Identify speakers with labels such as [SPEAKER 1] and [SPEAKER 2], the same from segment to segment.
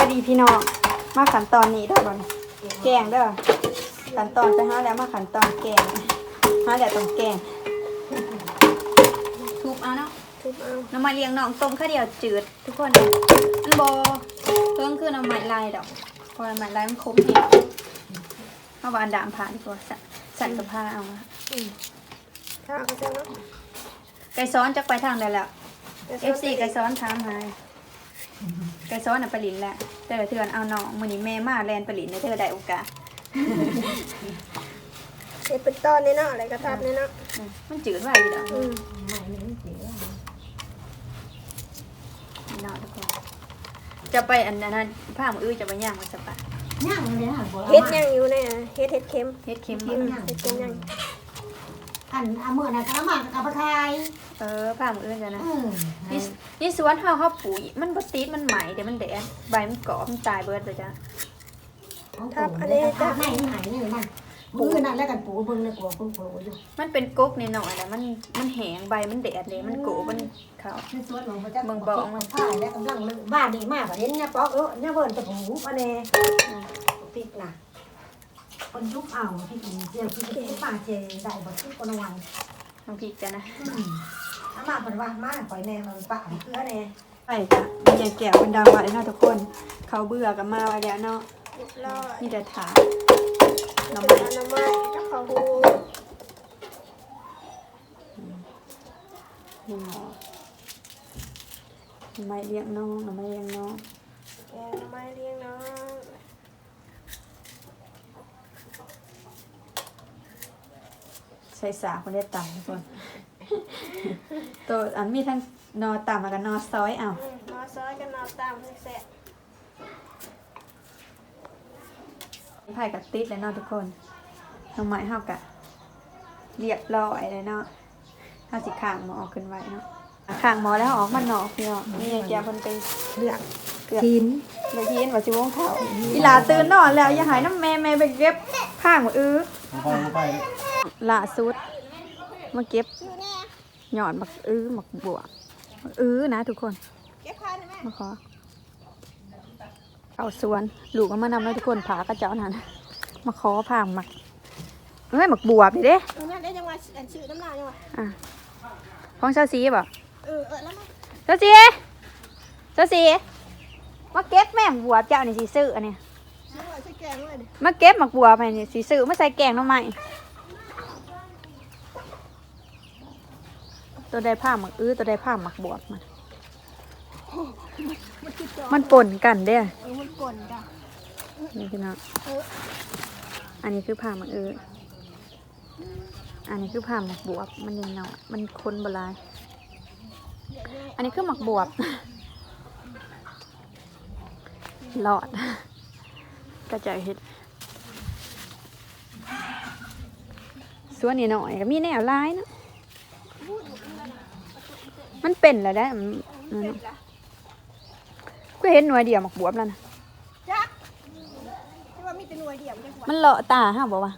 [SPEAKER 1] วัสดีพี่น้องมาขั้นตอนนี้เด้อบ่อนแกงเด้อขั้นตอนไปหาแล้วมาขั้นตอนแกงหาแล้วต้องแกงทุบเอาเนาะ
[SPEAKER 2] ทุบเอา
[SPEAKER 1] น้ำมันเลี้ยงน้องต้มข้าวเดียวจืด ทุกคนเลยมันบอเพิ่งคือน้ำมันลายดอกเพอน้ำมันลายมันคมเองเอาบานดามผ่านดีกว่าสั่นสั่นกับผ้าเอามา
[SPEAKER 2] ข้าวก็จะเนาะ
[SPEAKER 1] ไก่ซ้อนจะไปทางใดแล้ว FC ไก่ซ้อนถามหา ไก่ซ้อนน่ะไปลินแหละแต่ละเทือนเอาน้องมื้อนี้แม่มาแลนไปลินในเธอได้โอกาส
[SPEAKER 2] เฮ็ดเป็นตอนนี่เนาะอะไรก็ทับนี่เนาะ
[SPEAKER 1] อืมมันจืดไว้อยู่ดอก
[SPEAKER 2] อืม
[SPEAKER 1] นี่เนาะทุกคนจะไปอันนั้นผ้ามืออื้อจะไปย่างมันสปะ
[SPEAKER 3] ย่างเลยค่ะบ่
[SPEAKER 2] เฮ็ดยังอยู่เนี่ยเฮ็ดเฮ็ดเค็ม
[SPEAKER 1] เฮ็ดเค็ม
[SPEAKER 2] อื
[SPEAKER 1] บ่
[SPEAKER 2] มเฮ็ดเค็มยัง
[SPEAKER 3] อันเอามื่อน่ะกระมังกับปลาไทย
[SPEAKER 1] เออผ้ามืออื้อจ้ะนะ
[SPEAKER 3] อืม
[SPEAKER 1] นี่นี่สวนเฮาเฮาปลูกมันบ่ติดมันใหม่เดี๋ยวมันแดดใบมันเกาะมันตายเบิดเลยจ้ะ
[SPEAKER 3] ทับอันนี้ทับในนี่หายนี่มันมือนั่นแล้วกันปูเบิ่งเลยกลัวเพิ่งปูอยู่
[SPEAKER 1] มันเป็นกกนิดหน่อยแหละมันมันแห้งใบมันแดดเลยมันโกะมันขาว
[SPEAKER 3] ในสวนของพระเจ้ามันผ้าแล้วกำลังบ้านดีมากเห็นเนี่ยป๊อกเออเนี่ยเบิ่นตะหูมาแน่
[SPEAKER 1] อ่า
[SPEAKER 3] พริกน่ะ คนยุบเอาพี่กินเจียวพี่กินป่าเจได้บ่ที่คนเอาไว้
[SPEAKER 1] น้องพริกจ้ะนะ
[SPEAKER 3] อืมอามาเพิ่นว่ามาปล่อยแน่มันป่าเกลือแน่
[SPEAKER 1] ไปจ้ะมันยังแก้วเป็นดาวไว้เนาะทุกคน เขาเบื่อกันมาไว้แล้วเนาะ
[SPEAKER 2] เรียบร้อย
[SPEAKER 1] นี่แต่ถาม
[SPEAKER 2] น้ำ
[SPEAKER 1] น้ำ
[SPEAKER 2] มั
[SPEAKER 1] มัน
[SPEAKER 2] น้ำมันกับข้าวหู
[SPEAKER 1] นี่หมอทำไมเลี้ยงน้องทำไมเลี้ยงน้อง
[SPEAKER 2] แกงน้ำมันเลี้ยงน้อง
[SPEAKER 1] ใส่สาคนได้ต่ำทุกคนตัวอันมีทั้งนอต่ำแล้วก็นอซอยเอา
[SPEAKER 2] อืมมาซอยกันนอนตามแซ่บ
[SPEAKER 1] ไผ่กับติดเลยเนาะทุกคนน้องไม้เฮากะเรียบร้อยเลยเนาะเฮาสิข้างหมอขึ้นไว้เนาะข้างหมอแล้วออกมันนอกพี่เนาะนี่ยายแกเพิ่นไป
[SPEAKER 2] เลือก
[SPEAKER 1] เกือบ
[SPEAKER 3] กิน
[SPEAKER 1] เดี๋ยวยินว่าสิวงเขาอีหลาตื่นนอนแล้วอย่าหายน้ำแม่แม่ไปเก็บข้างอื้อ
[SPEAKER 4] ไปไป
[SPEAKER 1] ล่าสุดมาเก็บหยอดมักอื้อมักบัวมักอื้อนะ ทุกคน
[SPEAKER 2] เก็บผ้าได้ไหม
[SPEAKER 1] มาขอเอาสวนลูกก็มานำแล้วทุกคนผากระเจ้านั่นมาขอผ่าหมักเอ้ยหมักบวบนี่เด้
[SPEAKER 2] เอานั่นได้ยังว่าอันชื่อน้ำลายยังว่า
[SPEAKER 1] อะของเชาซีบ่
[SPEAKER 2] เออเออแล้วมา
[SPEAKER 1] เชาซีเชาซีมาเก็บแม่งบวบเจ้านี่สีซื้ออันเนี้ย
[SPEAKER 2] ชื่อว่าชื่อแกงเลยดิ
[SPEAKER 1] มาเก็บหมักบวบไปนี่สีซื้อมาใส่แกงหน้ำใหม่ ตัวได้ผ้าหมักอื้อตัวได้ผ้าหมักบวบมัน
[SPEAKER 2] มันคือจอ
[SPEAKER 1] มันป่นกันเด้อ
[SPEAKER 2] เออมันก่นจ้ะ
[SPEAKER 1] นี่คือเนาะ
[SPEAKER 2] เออ
[SPEAKER 1] อันนี้คือผ้าหมักอื้ออันนี้คือผ้าหมักบวบมันยังเนาะมันคนโบราณอันนี้คือหมักบวบหลอด กระจายเห็ดส่วนนี้หน่อยก็มีแนวลายเนาะ มันเป็นแล้วได้อืมอืมก็เห็นหน่วยเดียวหมักบวบแล้วนะ
[SPEAKER 2] จักที่ว่ามีแต่หน่วยเดียวจังหวะ
[SPEAKER 1] มันเลาะตาฮะบอกว่า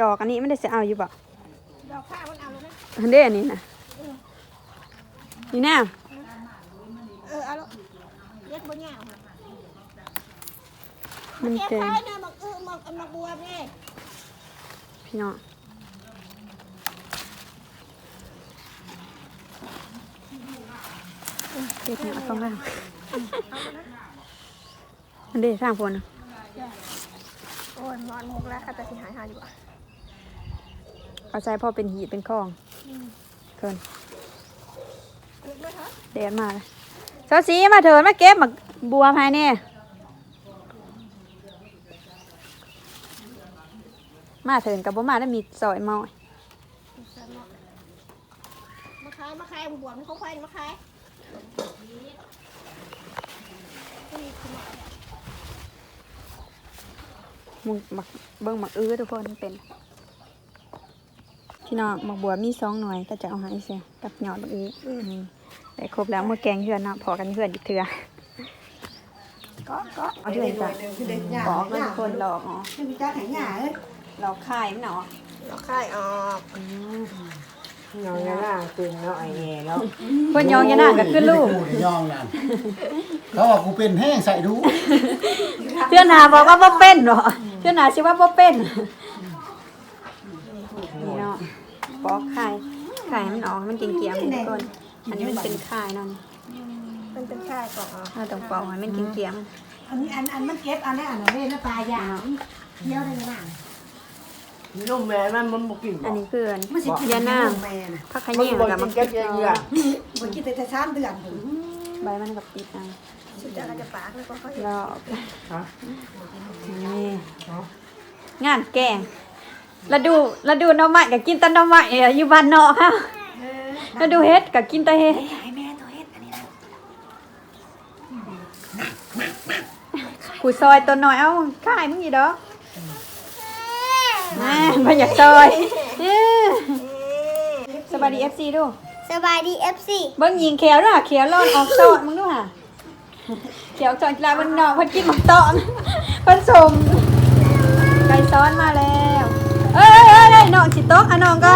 [SPEAKER 1] ดอกอันนี้ไม่ได้จะเอาอยู่บ่
[SPEAKER 2] ดอกผ้ามันเอาแล้วนะ
[SPEAKER 1] อันเด้อันนี้นะนี่แน่
[SPEAKER 2] เออเอาแล้วเล็ดบนหญ้า
[SPEAKER 1] มัน
[SPEAKER 2] เก็บ
[SPEAKER 1] เต็ม
[SPEAKER 2] ไว้นะมักเออมักมักบัวนี่
[SPEAKER 1] พี่น้องเก็บเนี่ยเอาต้องได้อันเด้ทางพวนน่ะ
[SPEAKER 2] โอ้ยนอนมุกแล้วค่ะแต่สิหายหาดีกว่า
[SPEAKER 1] เอาใจพ่อเป็นหีดเป็นคลองเกิน
[SPEAKER 2] เล็ดด้วยเถอะ
[SPEAKER 1] เดนมาเลยเจ้าสีมาเถินมาเก็บหมักบัวภายเนี่ย มาเถินกับบ่มาแล้วมีซอยเมา
[SPEAKER 2] มาขายมาขายบวมเขาควายมาขายนี่คือมา
[SPEAKER 1] มึงหมักเบิ่งหมักอื้อทุกคนเป็น พี่น้องหมักบัวมีสองหน่วยก็จะเอาใหายเสียกับหยอดหมักอื้ออนี่แต่ครบแล้วเมื่อแกงเพื่อนเนาะพอกันเพื่อนอีกเถื่อ
[SPEAKER 2] ก็ก็
[SPEAKER 1] เอาเถื่อนจ้ะ
[SPEAKER 3] คือเด็กหยา
[SPEAKER 1] บอกมันคนหลอกอ๋อ
[SPEAKER 3] คือมีจ้าแข็งหยาเอ้ย
[SPEAKER 1] หลอกขายมันเนาะ
[SPEAKER 2] เราขายออก
[SPEAKER 1] อืม
[SPEAKER 3] น้องยังน่าตึงเนาะไอ้แง่เนาะ
[SPEAKER 1] เพิ่นยองยะนางก็คือลูก
[SPEAKER 4] กูเนี่ยย่องนั่นเขาว่ากูเป็นแห้งใส่ดู
[SPEAKER 1] เพื่อนหาบอกว่าบ่เป็นบ่เพื่อนหาสิว่าบ่เป็นนี่เนาะปอกไข่ไข่ให้มันออกให้มันเกรียมๆทุกคนอันนี้มันเป็นไข่เนาะ
[SPEAKER 2] มันเป็นชายก่อน
[SPEAKER 1] เราต้องปอกให้มันเกรียม
[SPEAKER 3] อันนี้อันอันมันเก็บอันนี้อันนั้นเลยนะปลายาเคี้ยวได้ไหม
[SPEAKER 5] นุ่มแม่มันมันบ่กิน
[SPEAKER 1] ๆอันนี้คืออัน
[SPEAKER 3] มันสิกิน
[SPEAKER 1] ยะนาง
[SPEAKER 3] แม่น่ะ
[SPEAKER 1] ผักขะแยงกับมะ
[SPEAKER 5] เก็
[SPEAKER 1] เขื
[SPEAKER 5] บ
[SPEAKER 1] อ
[SPEAKER 5] เยอะ
[SPEAKER 3] บ่กินแต่สามเดือนถึง
[SPEAKER 1] ใบมันกับติดอะ
[SPEAKER 2] สุดจะจะปากแล้วก็ค่อย
[SPEAKER 1] รอบนี่งานแกงแล้วดูแล้วดูหน่อไม้ก็กินแต่หน่อไม้เอ่ออยู่บ้านนอกค่ะแล้วดูเฮ็ดก็กินแต่เฮ็ดผู้ซอยตัวน้อยเอ้าข้ายมึงอีดอก น่าบ่อยากซอยเอ้อสบายดี FC ดู
[SPEAKER 2] สบายดี FC
[SPEAKER 1] เบิ่งยิงเขียวด้วยเขียวร้อนออกซอดมึงดูค่ะเขียวจอนกีฬาบนนอกเพิ่นกินหมักตองเพิ่นสมไก่ซ้อนมาแล้ว เอ้ยเอ้ยเอ้ยเอ้ยน้องสิโต๊ะอะน้องก็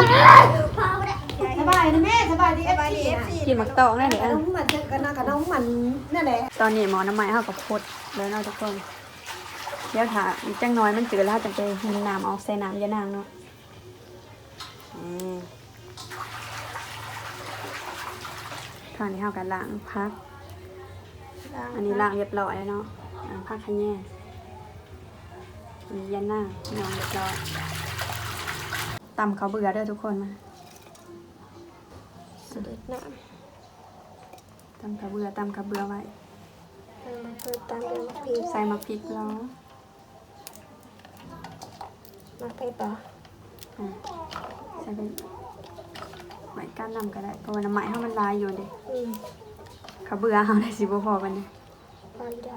[SPEAKER 3] สบายดีแม่สบายดี FC
[SPEAKER 1] กินหมักตองได้เดี๋ยว
[SPEAKER 3] น้
[SPEAKER 1] อะ
[SPEAKER 3] องมันกันนะกับน้องมันนั่นแหละ
[SPEAKER 1] ตอนนี้หมอน้ำไม้เฮากับพดเลยเนาะทุกคน เดี๋ยวถ้าอีกจังน้อยมันจืดแล้วจะไปหินน้ำเอาใส่น้ำยานางเนาะอืมตอนนี้เฮากันล้างพัก อันนี้ล้างเรียบร้อยแล้วเนาะอ่าผ้าขะแยงอันนี้ยันหน้านอนเรียบร้อยตำเขาวเบื่อเด้อทุกคนมา
[SPEAKER 2] สุดน้
[SPEAKER 1] ตำเขาวเบื่อตำเขาวเบื่อไว้ำ
[SPEAKER 2] เปิดตามเดิมพี
[SPEAKER 1] ใส่มะพริกแล้ว
[SPEAKER 2] มาไปต่อ
[SPEAKER 1] อ่าใส่ไปไว้ก้านนำก็ได้เพราะว่าน้ำไหม้เฮามันลายอยู่เด้
[SPEAKER 2] อืม
[SPEAKER 1] เขาวเบื่อเฮาได้สิบ่พอกันเด้
[SPEAKER 2] พอได้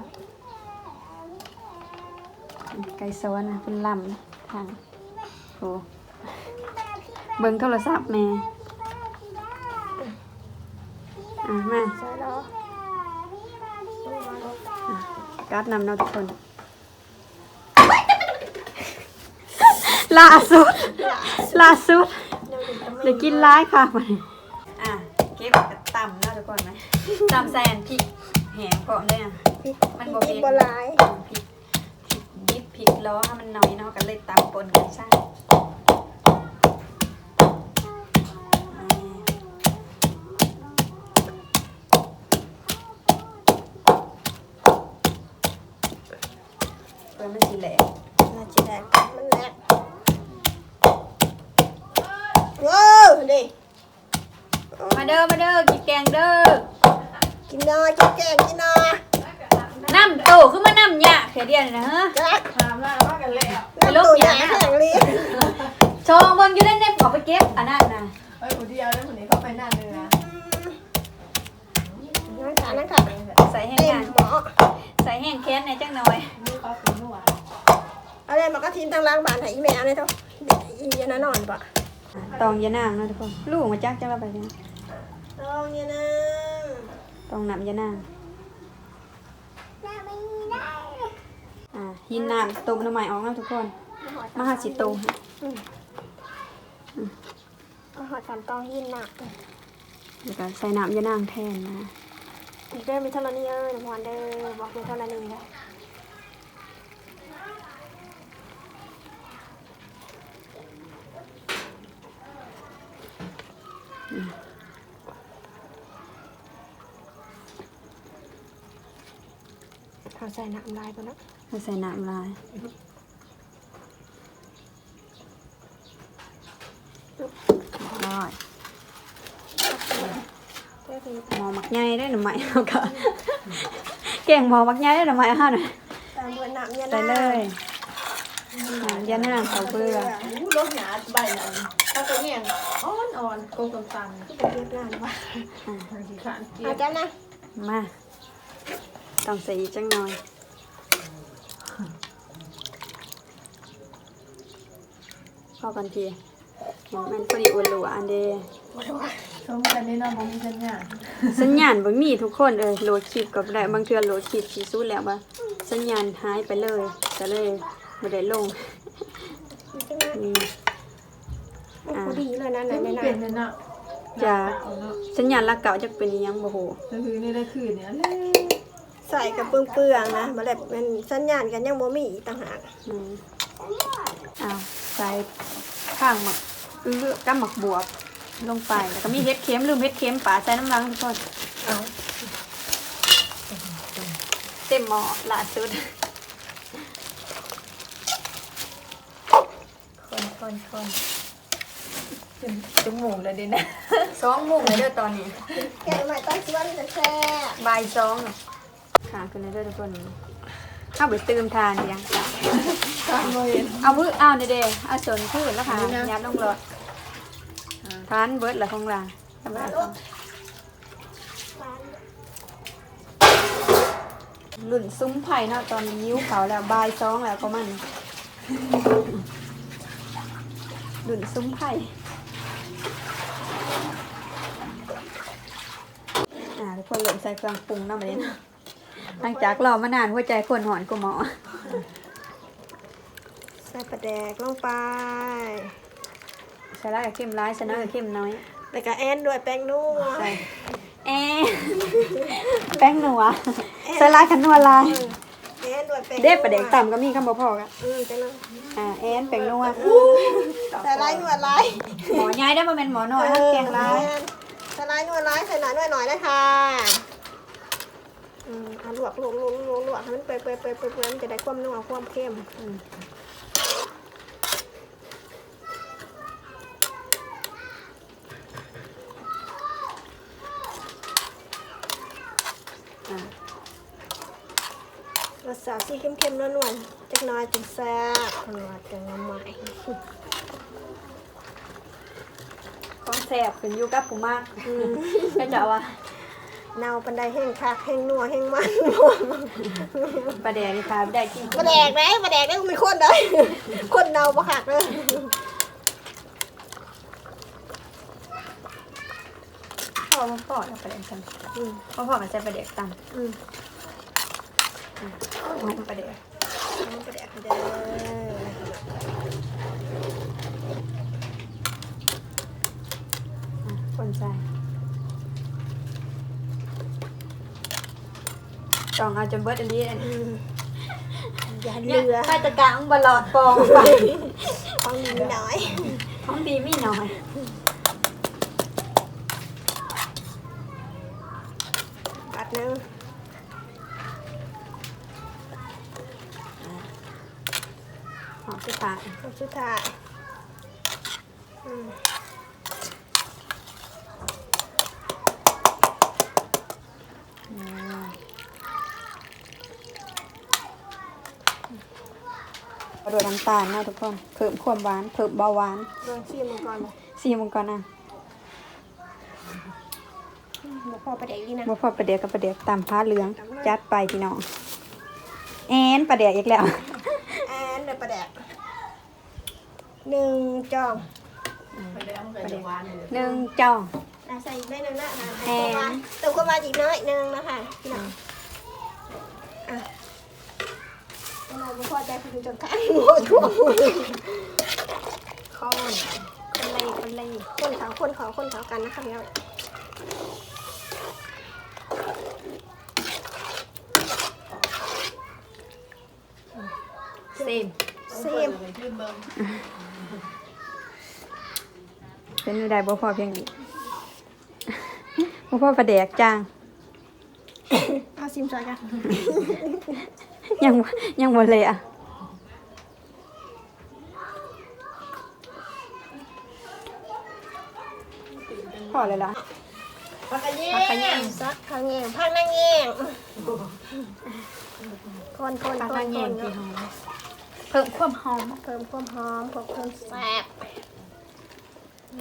[SPEAKER 1] อันนี้ไก่ซ้อนนะเป็นลำทางโอ้เบิ่งโทรศัพท์แม่อะมา
[SPEAKER 2] ใช่แล้ว
[SPEAKER 1] การ์ดนำเนาะทุกคน ล่าสุดล่าสุดเดี๋ยวกินร้ายค่ะมันอะเก็บกระตำเนาะทุกคนไหมตำแซนพริกแหงก่อนเลยอะ
[SPEAKER 2] พี่
[SPEAKER 1] มันบ่
[SPEAKER 2] พี่
[SPEAKER 1] เป็น
[SPEAKER 2] บลาย
[SPEAKER 1] พริกพริกดิบพริกล้อให้มันน้อยเนาะกันเลยตำปนกันใช่เปิดมันสีแหลก
[SPEAKER 2] น่าจะได้มันแหลก ว้าวดิ
[SPEAKER 1] มาเด้อมาเด้อกินแกงเด้อ
[SPEAKER 2] กินนอกินแกงกินนอ
[SPEAKER 1] น้ำโตขึ้นมาน้ำยะแค่เดียวนี่นะฮะ
[SPEAKER 2] จ้ะ
[SPEAKER 5] ถามแล้วว่ากันแล้ว
[SPEAKER 2] น้ำตัวใหญ่แข็งเลย
[SPEAKER 1] ชองเบิ่งอยู่ได้เน็บขอไปเก็บอันนั้นนะ
[SPEAKER 5] เอ้ยคนเดียวแล้วคนนี้เขาไปนั่นเลยนะ
[SPEAKER 2] นั่งขานั่งขา
[SPEAKER 1] ใส่แห้ง
[SPEAKER 2] เต็ม
[SPEAKER 1] งาน
[SPEAKER 2] หมอ
[SPEAKER 1] ใส่แห้งแค้นในจังหน่อย
[SPEAKER 5] นี่เขาเป็นนวด
[SPEAKER 2] อะไรมากระทินตั้งล้างบานให้อีแม่อะไรเท่าอีเย็นนอนปะ
[SPEAKER 1] ตองยานางเนาะทุกคน ลูกมาจักจังว่าไปเนี่ย
[SPEAKER 2] ลองเนี่ยนะ
[SPEAKER 1] ตองน้ำยานางอ่าหินน้ำต้มน้ำใหม่ออกแล้วทุกคน มาหาสิโตให้
[SPEAKER 2] อาหารสามตองยินหนัก
[SPEAKER 1] แล้วก็ใส่น้ำยานางแทนนะ
[SPEAKER 2] อีกเด้อมีเท่านี้เออหนึ่งวันเด้อบอกมีเท่านี้เลย เขาใส่น้ำลายก่อนนะ
[SPEAKER 1] แล้วใส่น้ำลายร้อย
[SPEAKER 2] เพื่อคือ
[SPEAKER 1] หมอมักใหญ่ได้หน่อไม้เอาก็เก่งหมอมักใหญ่ได้หน่อไม้เอาหน่อย
[SPEAKER 2] ตามด้วยน้ำเย็น
[SPEAKER 1] ใส่เลยน้ำยานางเขาเบื่อ
[SPEAKER 5] อู้รถหนาใบนั้น เขาก็เนี่ยอ่อนอ่อนโกงกำตัน
[SPEAKER 2] ที่เป็นเรียบร้อยว่า
[SPEAKER 5] ทางสีขานเกีย
[SPEAKER 2] อา
[SPEAKER 5] ร์
[SPEAKER 2] จารย์นะ
[SPEAKER 1] มาต้องใส่อีกจังหน่อยพอกันทีหมอมันพอดีอุ่นหลัวอันเด
[SPEAKER 5] ชมกันนี่เนาะบ่มีสัญญาณ
[SPEAKER 1] สัญญาณบ่มีทุกคนเอ้ยโหลดคลิปก็บ่ได้บางเทื่อโหลดคลิปสิสุดแล้วว่าสัญญาณหายไปเลยก็เลยบ่ได้ลง
[SPEAKER 2] ใช่ไหม
[SPEAKER 1] นี่
[SPEAKER 2] โอ้โหดีเลยนะไหน
[SPEAKER 5] ไม่
[SPEAKER 2] ไหน
[SPEAKER 5] เป็นเลยเนาะ
[SPEAKER 1] จะ
[SPEAKER 5] เอาเนาะ
[SPEAKER 1] สัญญาณลักเก่าจะเป็นอิหยังบ่โห
[SPEAKER 5] ก็คือนี่ได้คืนเนี่ยแหละ
[SPEAKER 2] ใส่กับเปื้องเปื้องๆนะมาแบบเป็นสัญญาณกันยังบ่มีอีกต่างหาก
[SPEAKER 1] อืมอ้าวใส่ข้างหมักเลือกกับหมักบวบลงไปแล้วก็มีเห็ดเค็มลืมเห็ดเค็มป่าใส่น้ำล้างทุกคน
[SPEAKER 2] เอา
[SPEAKER 1] เต็มหม้อล่าสุดคนคนคน จนจมูกเลยดินะ สองโมงเลยเด้อตอนนี้
[SPEAKER 2] แกงใหม่ใต้สวนจะแซ่บ
[SPEAKER 1] บ่ายสองอะขาขึ้นเลยเด้อทุกคนเข้าไปตื่มทานเดียง
[SPEAKER 5] ตามมาเห็น
[SPEAKER 1] เอามือเอาเด้ๆเอาส่วนพืชแล้วค่ะยับลงรถทานเบิร์ดละของเราทำไมเอาหลุ่นซุ้มไผ่เนาะตอนนี้ยิ้วเขาแล้วบายซองแล้วก็มัน หลุ่นซุ้มไผ่อ่าทุกคนหล่นใส่เครื่องปรุงเนาะมาเล่นหลังจากรอมานานหัวใจคนหอนกูหมอ
[SPEAKER 2] ใส่ปลาแดกลงไป
[SPEAKER 1] ใส่ได้กับเข้มร้ายใส่น้อยกับเข้มน้อย
[SPEAKER 2] แล้วก็แอนด้วยแป้งนัว
[SPEAKER 1] ใส่แอะแป้งนัวใส่ลายขันนัวลาย
[SPEAKER 2] แอนด้วยแป้งนัว
[SPEAKER 1] เด็ดประเด็กต่ำก็มีคำบ่พอกัน
[SPEAKER 2] อืมจังเลย
[SPEAKER 1] อ่าแอนแป้งนัว
[SPEAKER 2] ใส่ลายนวดลาย
[SPEAKER 1] หมอย้ายได้มาเป็นหมอหน่อยฮักแกงร้าย
[SPEAKER 2] แอนใส่ลายนวดลายใส่หน่อยนวดหน่อยได้ค่ะอืมเอาลวกลวกลวกลวกลวกให้มันเปื่อยเปื่อยเปื่อยเปื่อยเปื่อยมันจะได้ความนัวความเข้ม
[SPEAKER 1] อ่า
[SPEAKER 2] สชาติสีเข้มๆนวลๆจักหน้อยจังแซ่บนวดจังน้ำใหม่
[SPEAKER 1] ของแสบขึ้นอยู่กับผู้มากก็จะว่า
[SPEAKER 2] เนาปันไดแห้งคักแห้งนัวแห้งมัน
[SPEAKER 1] ประเด็กนี่ค่ะได้กิน
[SPEAKER 2] มาแดกได้มาแดกได้มีคนได้คนเนาบ่คักเลย
[SPEAKER 1] พ่อมาพ่อแล้วประเด็กกัน
[SPEAKER 2] อืม
[SPEAKER 1] พ่อพ่อมาใส่ประเด็กต่ำ
[SPEAKER 2] อืม
[SPEAKER 1] หอมประเด็ก
[SPEAKER 2] เอามาแดกเด้อ
[SPEAKER 1] อะคนใส่จองเอาจนเบิร์ดอันนี้อัน
[SPEAKER 2] อืมอย่า
[SPEAKER 1] เนี่
[SPEAKER 2] เลื
[SPEAKER 1] ย
[SPEAKER 2] อ
[SPEAKER 1] ไปตะกางบลอดปองไป
[SPEAKER 2] ของนิดหน่อย
[SPEAKER 1] ของดีไม่น้อย
[SPEAKER 2] ปัดหนึง คำสุดท้ายอืม
[SPEAKER 1] โดยน้ำตาลนะทุกคน เพิ่มความหวาน เพิ่มเบาหวาน
[SPEAKER 2] ลองชิมมันก่อนเลย
[SPEAKER 1] ซีมังก่อนนะ
[SPEAKER 2] บ่พอประเด็กดีนะ
[SPEAKER 1] บ่พอประเดี๋ยวกับประเดี๋ยวตามผ้าเหลือง จัดไปพี่น้อง แอนประเดี๋ยวอีกแล้ว
[SPEAKER 2] แอนเดี๋ยวประเด็ก หนึ่งจอง
[SPEAKER 5] ไปแล้วมันก็จะหวานเลย
[SPEAKER 1] หนึ่งจ้อง
[SPEAKER 2] อะใส่อีกได้หนึ่งนะอะ
[SPEAKER 1] แอน
[SPEAKER 2] เติมความหวานอีกน้อยหนึ่งนะคะพี่น้องอะเราไม่พอใจคุณจนข้างหัวทั่ว
[SPEAKER 1] ข้อนคนเลยคนเลย
[SPEAKER 2] คนเขาคนเขาคนเขากันนะคะพี่น้อง
[SPEAKER 1] เซม
[SPEAKER 2] เซม
[SPEAKER 5] ไปขึ้น เบิ่ง
[SPEAKER 1] เป็นไม่ได้บ่พอเพียงนี้บ่พอประเดี๋ยวจ้าง
[SPEAKER 2] เอาซิมซอยกัน
[SPEAKER 1] ยังยังบ่เลยอะพอเลยล่ะ
[SPEAKER 2] ผักกระเย
[SPEAKER 1] ผักกระเยง
[SPEAKER 2] งซักผักกระเยงผักนางเยงคนคน
[SPEAKER 1] ปลา
[SPEAKER 2] ค
[SPEAKER 1] กานแย
[SPEAKER 2] ค
[SPEAKER 1] ง
[SPEAKER 2] น
[SPEAKER 1] พี่หอมเพิ่มความหอม
[SPEAKER 2] เพิ่มความหอมเพิ่มความแซ่บอืมอ่า ใ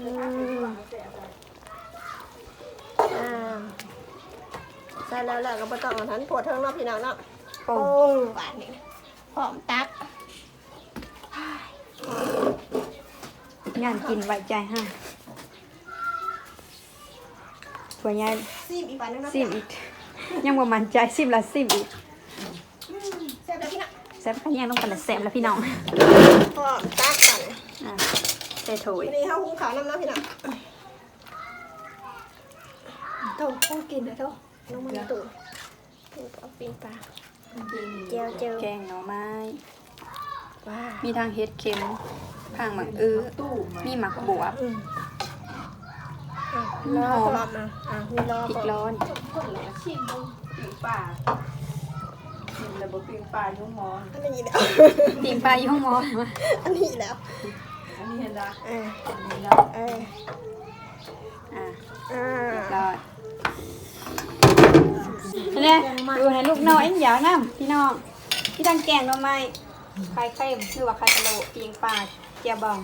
[SPEAKER 2] ส่แล้วแหละก็ไม่ต้องเอาทันปวดเทิงเนาะพี่น้องเนาะ
[SPEAKER 1] โป่
[SPEAKER 2] โป้
[SPEAKER 1] ง
[SPEAKER 2] งบาดนี้หอมตัก
[SPEAKER 1] งานกินไว้ใจให้ตัวใหญ่
[SPEAKER 2] ซีมอีกบาดนึงเนาะ
[SPEAKER 1] ซิมอีก ยังบ่มั่นใจซิมละซิมอีก
[SPEAKER 2] แซ่บแล้วพี่น้อง
[SPEAKER 1] แซ่บกันยังต้องกันละแซ่บแล้วพี่น้อง
[SPEAKER 2] หอมตักกัน
[SPEAKER 1] อะ ใส่โถย
[SPEAKER 2] วันนี้เขาหุงขาวน้ำเนาะพี่น้องาคงกินนะเท่าน้องมันตู่เอาปีนปลาเจียวเจียว
[SPEAKER 1] แกงหน่อไม้
[SPEAKER 2] ว้า
[SPEAKER 1] มีทางเฮ็ดเค็มทางหมักอื้อ
[SPEAKER 5] ตู้มา
[SPEAKER 1] มีหมักบวบ
[SPEAKER 2] อืมอะรอพร้อมนะอะมีรอ
[SPEAKER 1] พริก
[SPEAKER 2] ก่อน
[SPEAKER 1] ร้อน
[SPEAKER 5] คนเหลือชิมมึงปิ้งปลาชิมแล้วบ่ปิ้งปลายุ่งมอน
[SPEAKER 2] อันนี้แล้ว
[SPEAKER 1] ปิงปลาอยู่ห้องหมอมา
[SPEAKER 2] อันนี้แล้ว
[SPEAKER 5] อันนี้เห็นละ
[SPEAKER 2] เออ
[SPEAKER 5] อันนี้แล้ว
[SPEAKER 2] เออ
[SPEAKER 1] อะ
[SPEAKER 2] อ่า
[SPEAKER 1] รอดนี่ดูให้ลูกน้อยเอ็นยาวน้ำพี่น้องที่ทางแกงหน่อไม้ไข่เค็มหรือว่าไข่พะโล้ปิงปลาเจียวบอง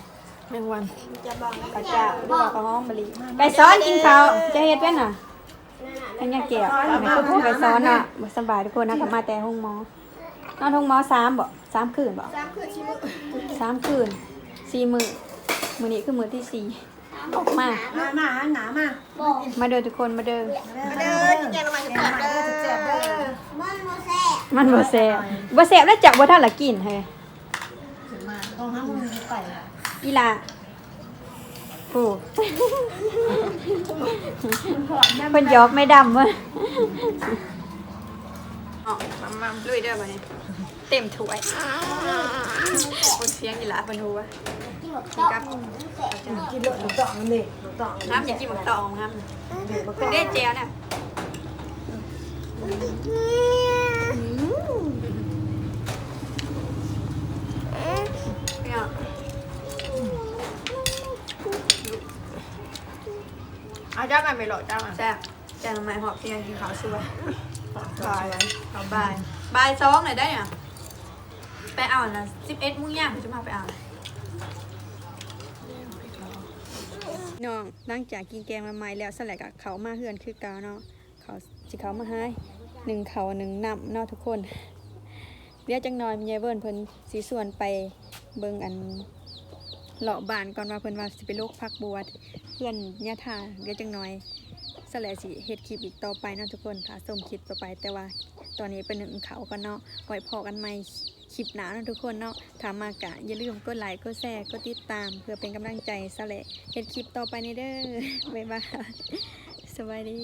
[SPEAKER 2] แมงวันจะบัง
[SPEAKER 1] กระเจ้าหรือว่าข้าวหอมมะลิไก่ซ้อนกินข้าวจะเฮ็ดเป็นน่ะอันนี้แก้วไม่คือพูดไก่ซ้อนน่ะบ่สบายทุกคนนะกลับมาแต่ห้องหมอนอนห้องหมอสามบ่สามคืนบ่
[SPEAKER 2] สามคือชิมุ
[SPEAKER 1] สามคืน สี่มื้อมื้อนี้คือมื้อที่สี่ออกมา
[SPEAKER 3] มามาหาหนามา
[SPEAKER 1] มาเด้อทุกคนมาเด้อ
[SPEAKER 2] มาเด้อที่แกงน้ำมันจะกลับเด้
[SPEAKER 3] เจ็บเด้
[SPEAKER 2] อ
[SPEAKER 3] อ
[SPEAKER 1] มันบ่แซ่บบ่แซ่บแล้วจักบ่ทันละกินเฮ้ย
[SPEAKER 3] มาต้องห้ามมึงไป
[SPEAKER 1] อีหลาโอ้เพิ่นหยอกไม่ดำเว้ยอ๋อมามาลุยเด้อบัดนี้ เต็มถ้วยคนเสียงอีหลาเพิ่นฮู้ว่านี่ครับ
[SPEAKER 3] กินหลหนูต่อมันนี่หนูต่อ
[SPEAKER 1] น้ำอย่ากินหมักตองครับเพิ่นได้แจวน่ะเนี่ย
[SPEAKER 5] เอาจ้ากันไปหลอดจ้ามา
[SPEAKER 1] แซ่บแจงทำไมหอบเตียงกินข้าวช่วยบายเอาบายบายสองหน่อยได้เนี่ย ไปเอานะสิบเอ็ดมุ่งย่างจะมาไปเอาน้องหลังจากกินแกงละไม้แล้วสลักับเขามาเฮือนคือเกาเนาะเขาสิเขามาให้หนึ่งเขาหนึ่งน้ำเนาะทุกคนเดี๋ยวจังหน่อยมียายเบิ้นเพิ่นสีส่วนไปเบิ่งอันเลาะบานก่อนว่าเพิ่นว่าสิไปโลกพักบวชเพื่อนญาติาเดี๋ยวจังหน่อยสลัดสิเฮ็ดคลิปอีกต่อไปเนาะทุกคนค่ะส่งคลิปต่อไปแต่ว่าตอนนี้เป็นหนึ่งเขากันเนาะไว้พอกันใหม คลิปหนาวนะทุกคนเนาะถามมากะอย่าลืมกดไลค์กดแชร์กดติดตาม เพื่อเป็นกำลังใจสละเห็นคลิปต่อไปในเด้อบ๊ายบายสวัสดี